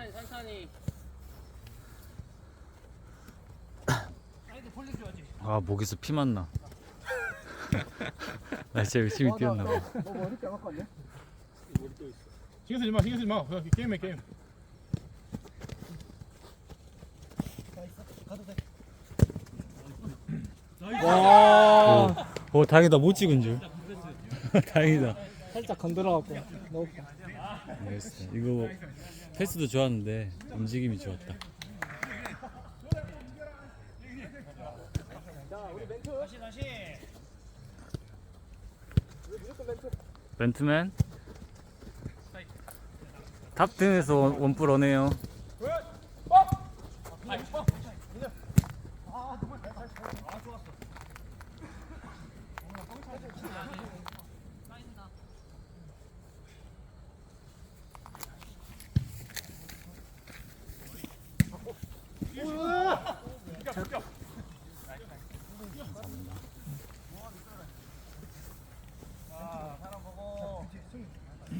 천천히 천천히 아 목에서 피만 나. 나 진짜 열심히 뛰었나 봐. 너 머리 뼈가 껐네? 신경 쓰지 마, 신경 쓰지 마. 그냥 게임해 게임. 와. 오, 다행이다 못 찍은 줄. 다행이다. 살짝 건드려갖고 넣을게 알겠어. 이거 패스도 좋았는데 움직임이 좋았다. 벤트맨 탑10에서 원, 원뿔 오네요.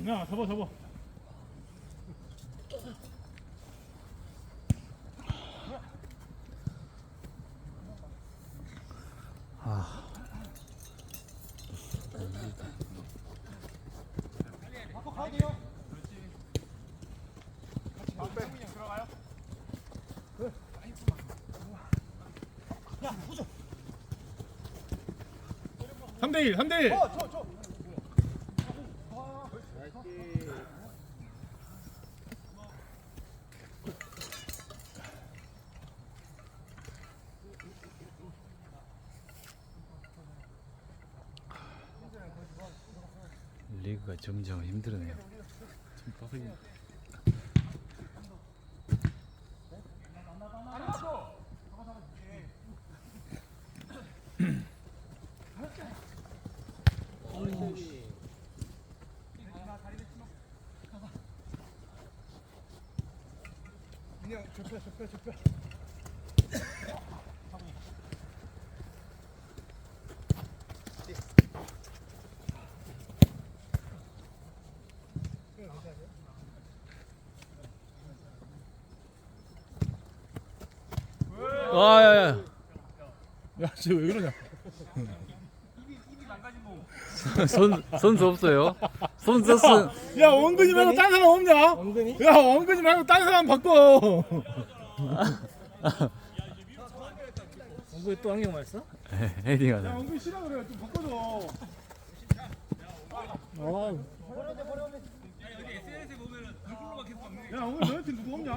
야, 접어, 접어. 3대1 3대1 어, 리그가 점점 힘들어네요. 좀 빡세게. 그냥 접혀 접혀 접혀 아, 야, 야. 야, 쟤왜 그러냐? 손 손수 없어요. 손 썼어. 야, 원근이 말고 딴 사람 없냐? 엉덩이? 야, 원근이 말고 딴 사람 바꿔. 엉덩이 또 안경 맞았어? 야, 헤딩하다. 원근이 싫어 그래. 좀 바꿔줘. 어 야, 오늘 너네 팀 누구 없냐?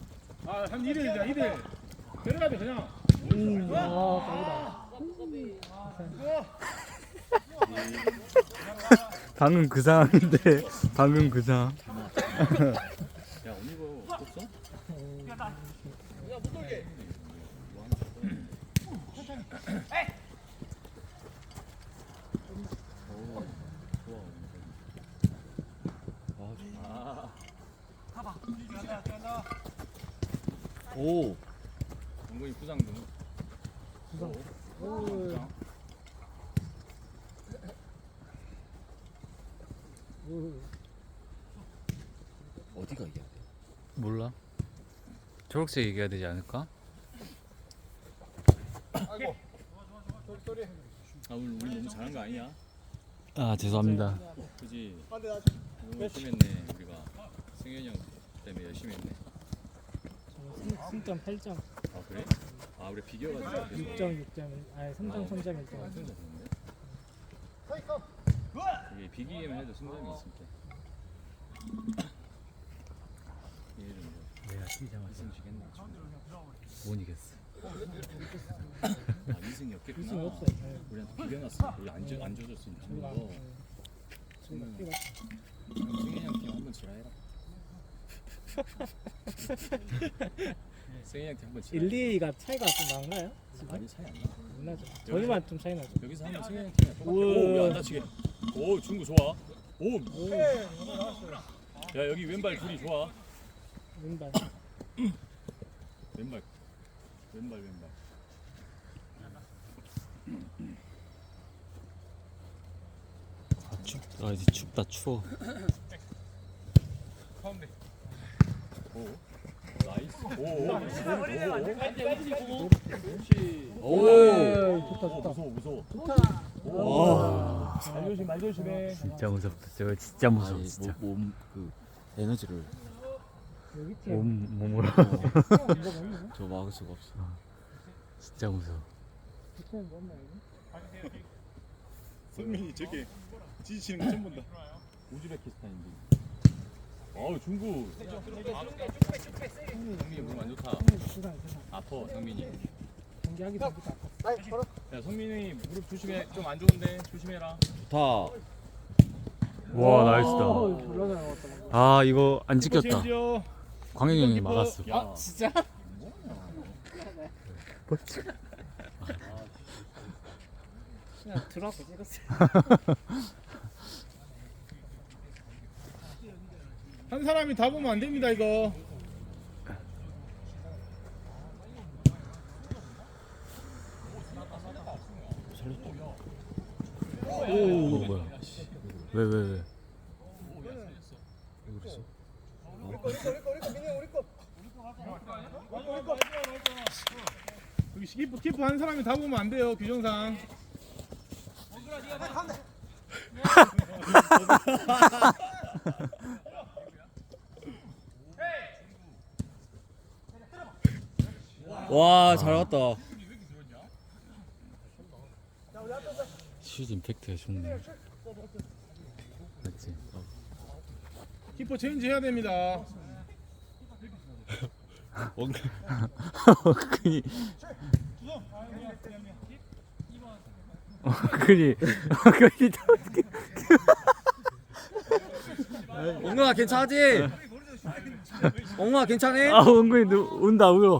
아, 한 1일이자 1일. 데려가야 돼 그냥. 아 방금 그 상황인데 방금 그 상황. 야 오니버 없어? 오 원근이 부상등 어디가 이게 몰라. 초록색 얘기해야 되지 않을까? 아 오늘 우리 너무 잘한 거 아니야? 아 죄송합니다. 그지? 나 너무 열심히 했네 우리가 승현이 형 때문에 열심히 했네 승점 8점 아 그래? 아 우리 비교가지고 그래서 6점 6점 아니 3점 3점 1점 승자 좋은데? 이게 비기기만 해도 승점이 있을 때 얘는 뭐 내가 지겠나? 못 이겼어. 아 이승이 없겠구나. 이승이 없어요. 네. 우리한테 비벼놨어. 우리 안, 줘, 안 좋은 안- 거. 네. 지금 뛰어. 승현이 형팀 한번 지라 해라. 승현이 형팀 한번 지라. 1, 2가 차이가 좀 나나요? 많이 차이 안 나. 안 나죠. 저희만 좀 차이 나죠. 여기서 하면 승현이 형팀이랑 똑같아. 우와. 오왜안 다치게. 오 중구 좋아. 오. 야 여기 왼발 둘이 좋아. 왼발. 왼발. 왼발 왼발. 춥. 아 이제 춥다 추워. 오. 나이스. 오. 오. 오. 오. 오, 좋다 오, 좋다. 무서워 무서워. 와. 말 조심 말 조심해 진짜 무섭다. 저거 진짜 무서워 진짜. 몸그 에너지를. 몸 몸으로? 저 막을 수가 없어. 진짜 무서워. 성민이 저게 지지치는 거 처음 본다 우즈베키스탄인데. 어우 중국. 성민이 몸안 좋다. 아파 성민이. 경기하기 전부터. 야 성민이 무릎 조심해. 좀 안 좋은데 조심해라. 좋다. 와 나이스다. 나왔다. 아 이거 안 찍혔다. 광영 형이 막았어. 야. 진짜? 그냥 들어가고 찍었어요. 한 사람이 다 보면 안 됩니다 이거 오 뭐야? 왜 왜 왜? 여기 키프 키프 한 사람이 다 보면 안 돼요 규정상 와 잘 왔다. 슛 임팩트가 좋네. 맞지? 키퍼 체인지 해야 됩니다 그니 그니 그니 엉덩아 괜찮지? 엉덩아 괜찮아? 아 누, 운다 울어.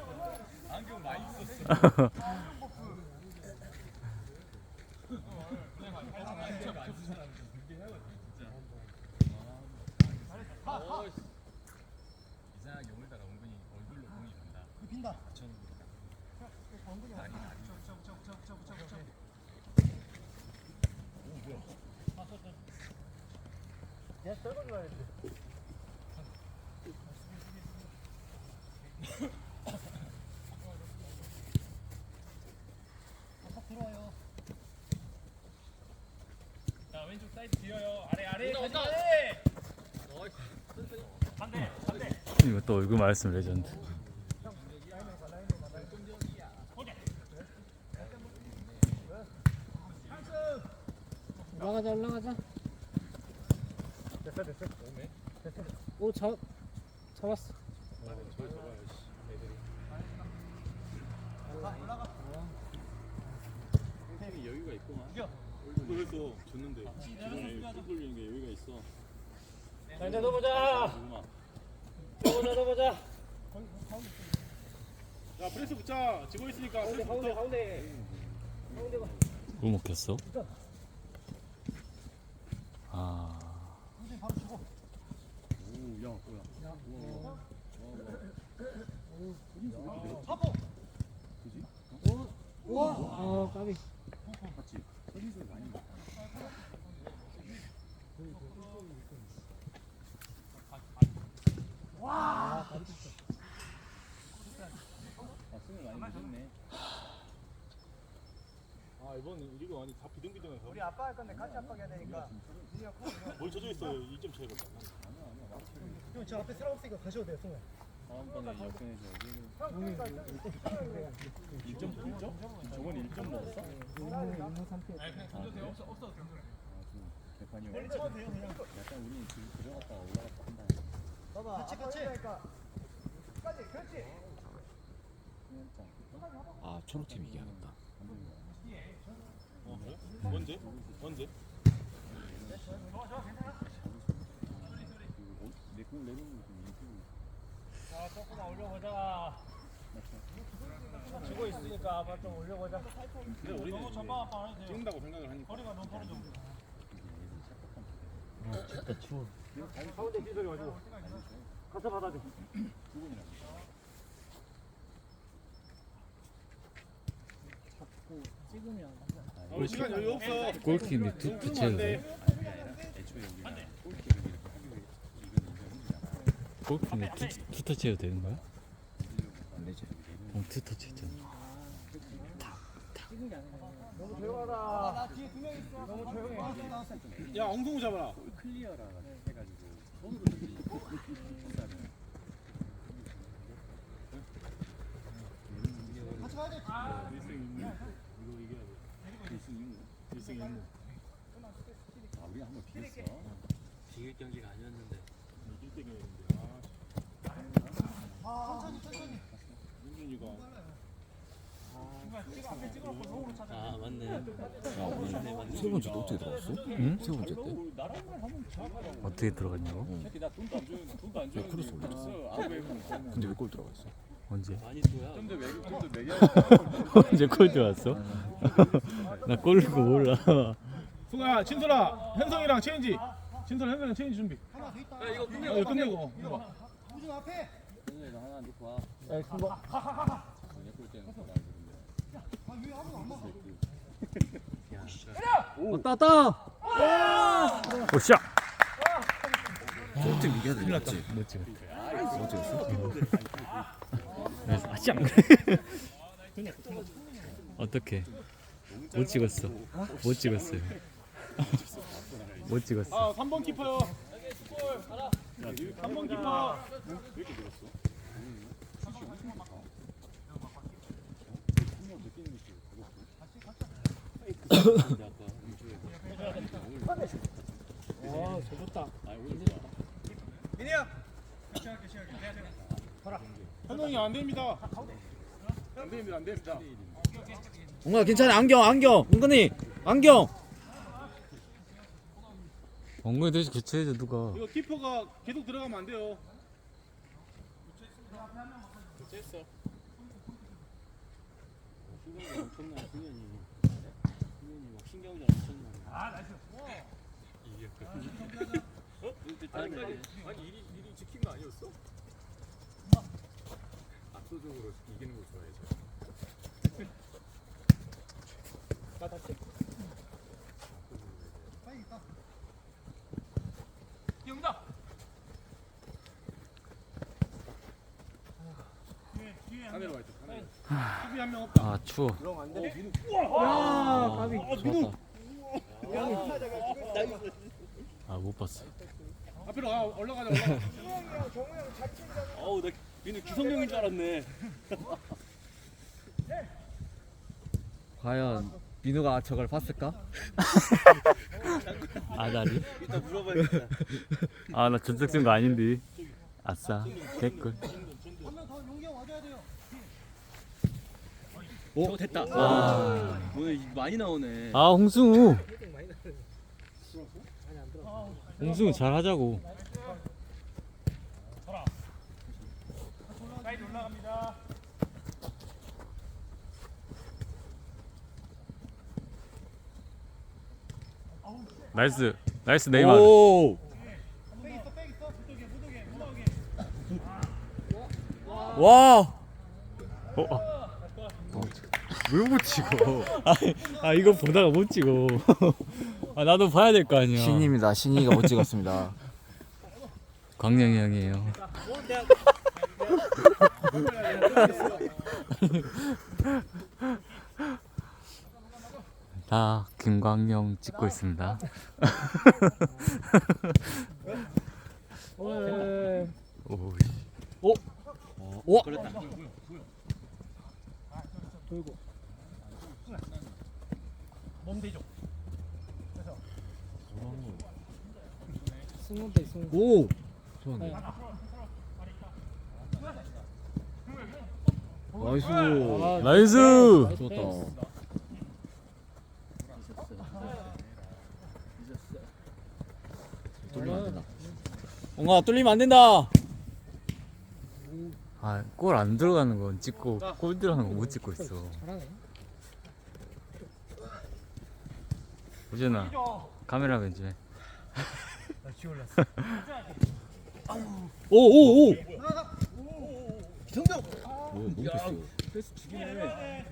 어요 아래 아래 이거 또 얼굴 말씀 레전드. 올라가자 올라가자. 됐어 됐어. 오 잡, 잡았어. 템이 여유가 있구만. 그래서 줬는데 꿀 돌리는 게 여유가 있어. 자 이제 넣어보자 조금만. 넣어보자 넣어보자 야 프레스 붙자. 지고 있으니까 가운데 프레스 가운데 붙어. 가운데 가운데 봐 뭐 먹혔어? 아 오야 뭐야. 아 까비 맞지? 서진 소리 많이 나. 아. 아 이번 리그 많이 다 비등비등해서. 우리 아빠 할 건데 같이 아빠 해야 되니까. 뭘 젖어 있어? 2점 차이가 나. 형, 저 앞에 사람 없으니까 가셔도 돼요, 승우. 다음번에 역전해줘야지. 1점 1점? 저번 1점 먹었어? 개판이 멀리 쳐도 돼요, 그냥. 약간 우리 지금 들어갔다가 올라갔다 한다. 같이, 같이. 그렇지. 아 초록팀. 어 그래? 언제? 언제? 내공 내는 거좀 인터뷰. 자 조금만 올려보자 지고 있으니까 아빠 좀 올려보자 근데 우리는 찍는다고 생각을 하니까. 허리가 너무 떨어져. 진짜 추워. 가운데 뒤소리 가지고 가서 받아줘 아, 우리 시간 여유 없어. 골키인데 두안 돼? 돼. 애초에 우리가 골키를 이렇게 하기 위해 이건 인정이잖아. 골키인데 두, 두 터치 해도 되는 거야? 안 되지. 어, 두 터치 했잖아. 너무 조용하다 나 뒤에 두 명 있어 너무 조용해 야 엉덩이 잡아라. 골 클리어라 해가지고 손으로. 같이 가야 돼. 1승 2무. 이거 이겨야 돼. 1승 2무. 1승 2무. 아 우리 한번 비겼어. 비길 경기가 아니었는데. 이길 때 경기인데. 아. 아, 천천히, 천천히. 윤준이가 아 맞네. 세 번째도 어떻게 들어갔어? 응? 세 번째 때? 어떻게 들어갔냐고? 줘요. 크로스 외국. 근데 왜 골 들어갔어? 언제? 언제 골 들어왔어? 나 골르고 몰라. 승아, 친솔아, 현성이랑 체인지. 친솔, 현성이랑 체인지 준비. 있다. 이거 끝내고. 이거 끝내고. 이거. 우중 앞에. 넣고 와. 야 그거 왔다 왔다. 오샤. 어떻게? 못 찍었어. 못 찍었어요. 못 찍었어. 아, 3번 키퍼요. 3번 키퍼. 와 좋다 현성이 안 됩니다. 안 됩니다, 안 됩니다. 엉아 괜찮아. 안경, 안경. 은근히 안경. 엉덩이 대신 교체해줘 누가. 이거 키퍼가 계속 들어가면 안 돼요. 교체했어. 신경이 엄청나 승현이. 승현이 막 신경질 엄청나. 아 어? 아니 아니 일이 일이 지킨 거 아니었어? 압도적으로 이기는 거 좋아해서. 하늘로 와 있다. 하늘. 수비 한명 없다. 아 추워. 야 까비 좋았다. 봤어. 앞으로 가. 올라가자. 올라가. 어우 나 민우 기성용인 줄 알았네. 과연 민우가 저걸 봤을까? 아다리. 이따 물어봐야겠다. 아 나 전적 쓴거 아닌데. 아싸. 개꿀. 오 됐다. 아. 오늘 많이 나오네. 아 홍승우 홍승우 잘 하자고 나이스 나이스 네이마르 오. 와. 어, 아. 왜 못 찍어 아, 아 이거 보다가 못 찍어 아 나도 봐야 될 거 아니야 신입니다. 신이가 못 찍었습니다. 광영이 형이에요. 다 김광영 찍고 있습니다. 오, 오. 걸렸다. 승무대 승무. 오. 좋았네. 나이스. 나이스. 좋았다. 뚫리면 안 된다. 엉아 뚫리면 안 된다. 아, 골 안 들어가는 건 찍고 골 들어가는 건 못 찍고 있어. 잘하네. 우준아, 카메라 왼쪽에. 오, 오, 오. 기성정. 뭐야, 너무 패스. 패스 죽이네.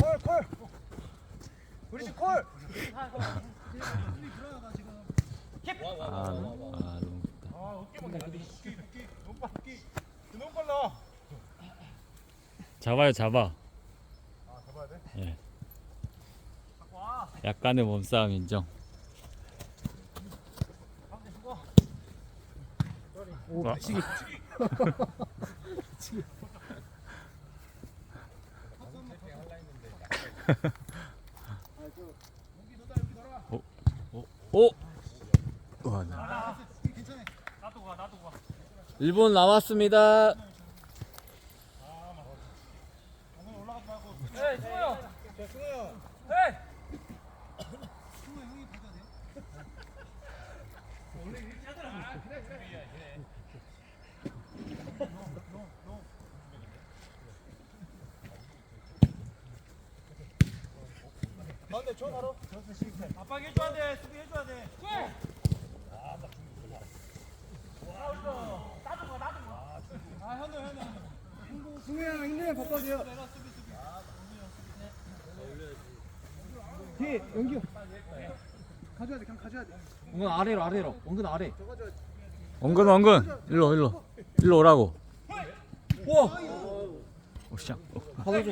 콜 콜. 우리 집 콜. 아, 너무- 아, 너무 좋다. 너무 빨라. 잡아요, 잡아. 예. 약간의 몸싸움 인정. 오 아. 미치기. 오. 와, 나. 1분 남았습니다. 승우야 힘내면 바꿔줘요. 뒤에 연기. 가져야 돼. 그냥 가져야 돼. 엉근 아래로 아래로. 엉근 아래. 원근, 원근. 일로, 일로. 일로 오라고. 우와. 오씨. 받아줘.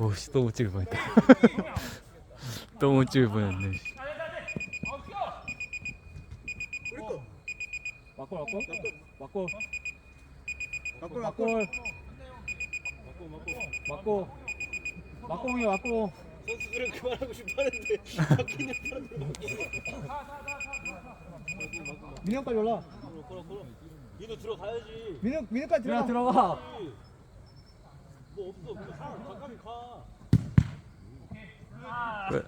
오씨, 또못 찍을 뻔했다. 또못 찍을 뻔했네. 씨. 맞고 맞고. 맞고. 바꿔 맞고. 맞고. 맞고이 맞고. 선수들은 그만하고 싶어하는데 민영까지 올라. 니도 들어가야지. 민영 민영까지 들어가 가. 왜?